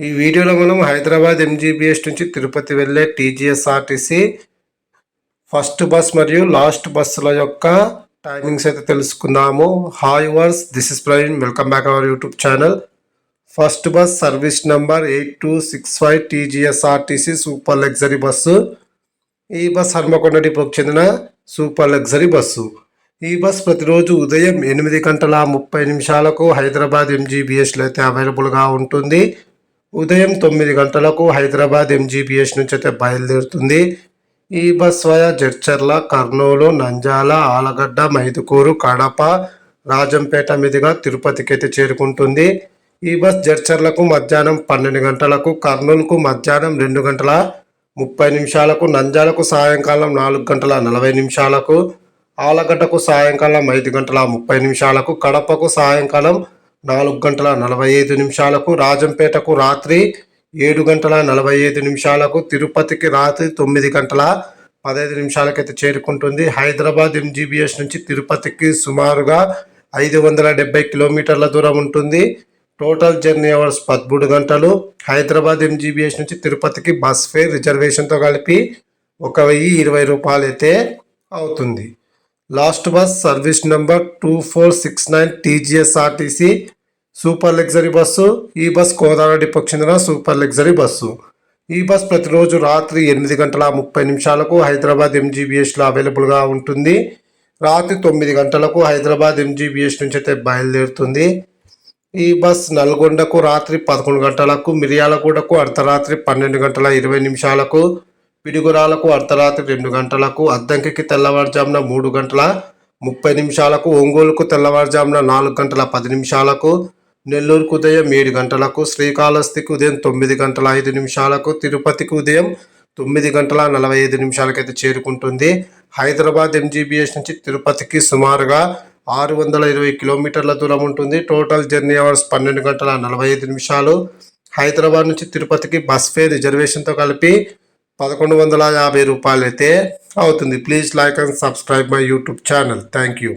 ఈ వీడియోలో మనం హైదరాబాద్ ఎంజీబీఎస్ నుంచి తిరుపతి వెళ్ళే టీజీఎస్ఆర్టీసీ ఫస్ట్ బస్ మరియు లాస్ట్ బస్సుల యొక్క టైమింగ్స్ అయితే తెలుసుకుందాము. Hi viewers this is Praveen welcome back our YouTube channel first bus service number eight two six five TGSRTC super luxury bus. ఈ బస్ హన్మకొండ డిపోకి చెందిన సూపర్ లగ్జరీ బస్సు. ఈ bus ప్రతిరోజు ఉదయం ఎనిమిది గంటల ముప్పై నిమిషాలకు హైదరాబాద్ ఎంజీబీఎస్లో అయితే అవైలబుల్గా ఉంటుంది. ఉదయం తొమ్మిది గంటలకు హైదరాబాద్ ఎంజీబీఎస్ నుంచి అయితే బయలుదేరుతుంది. ఈ బస్ వయా జడ్చర్ల కర్నూలు నంజాల ఆలగడ్డ మైదుకూరు కడప రాజంపేట మీదుగా తిరుపతికి అయితే చేరుకుంటుంది. ఈ బస్ జడ్చర్లకు మధ్యాహ్నం పన్నెండు గంటలకు కర్నూలుకు మధ్యాహ్నం రెండు గంటల ముప్పై నిమిషాలకు నంజాలకు సాయంకాలం నాలుగు గంటల నలభై నిమిషాలకు ఆలగడ్డకు సాయంకాలం ఐదు గంటల ముప్పై నిమిషాలకు కడపకు సాయంకాలం నాలుగు గంటల నలభై ఐదు నిమిషాలకు రాజంపేటకు రాత్రి ఏడు గంటల నలభై ఐదు నిమిషాలకు తిరుపతికి రాత్రి తొమ్మిది గంటల పదహైదు నిమిషాలకైతే చేరుకుంటుంది. హైదరాబాద్ ఎంజీబీఎస్ నుంచి తిరుపతికి సుమారుగా ఐదు వందల డెబ్బై కిలోమీటర్ల దూరం ఉంటుంది. టోటల్ జర్నీ అవర్స్ పదమూడు గంటలు. హైదరాబాద్ ఎంజీబీఎస్ నుంచి తిరుపతికి బస్ ఫేర్ రిజర్వేషన్తో కలిపి ఒక వెయ్యి ఇరవై రూపాయలు అయితే అవుతుంది. Last bus service number two four six nine TGSRTC super luxury bus. ఈ బస్ కోదాడ డిపోకి చెందిన సూపర్ లగ్జరీ బస్సు. ఈ బస్ ప్రతిరోజు రాత్రి ఎనిమిది గంటల ముప్పై నిమిషాలకు హైదరాబాద్ ఎంజీబీఎస్లో అవైలబుల్గా ఉంటుంది. రాత్రి తొమ్మిది గంటలకు హైదరాబాద్ ఎంజీబీఎస్ నుంచి అయితే బయలుదేరుతుంది. ఈ బస్ నల్గొండకు రాత్రి పదకొండు గంటలకు మిర్యాలగూడకు అర్ధరాత్రి పన్నెండు గంటల ఇరవై నిమిషాలకు పిడుగురాలకు అర్ధరాత్రి రెండు గంటలకు అద్దంకికి తెల్లవారుజామున మూడు గంటల ముప్పై నిమిషాలకు ఒంగోలుకు తెల్లవారుజామున నాలుగు గంటల పది నిమిషాలకు నెల్లూరుకు ఉదయం ఏడు గంటలకు శ్రీకాళహస్తికి ఉదయం తొమ్మిది గంటల ఐదు నిమిషాలకు తిరుపతికి ఉదయం తొమ్మిది గంటల నలభై ఐదు నిమిషాలకైతే చేరుకుంటుంది. హైదరాబాద్ ఎంజీబీఎస్ నుంచి తిరుపతికి సుమారుగా ఆరు వందల ఇరవై కిలోమీటర్ల దూరం ఉంటుంది. టోటల్ జర్నీ అవర్స్ పన్నెండు గంటల నలభై ఐదు నిమిషాలు. హైదరాబాద్ నుంచి తిరుపతికి బస్ ఫేర్ రిజర్వేషన్తో కలిపి పదకొండు వందల యాభై రూపాయలు అయితే అవుతుంది. Please like and subscribe my YouTube channel thank you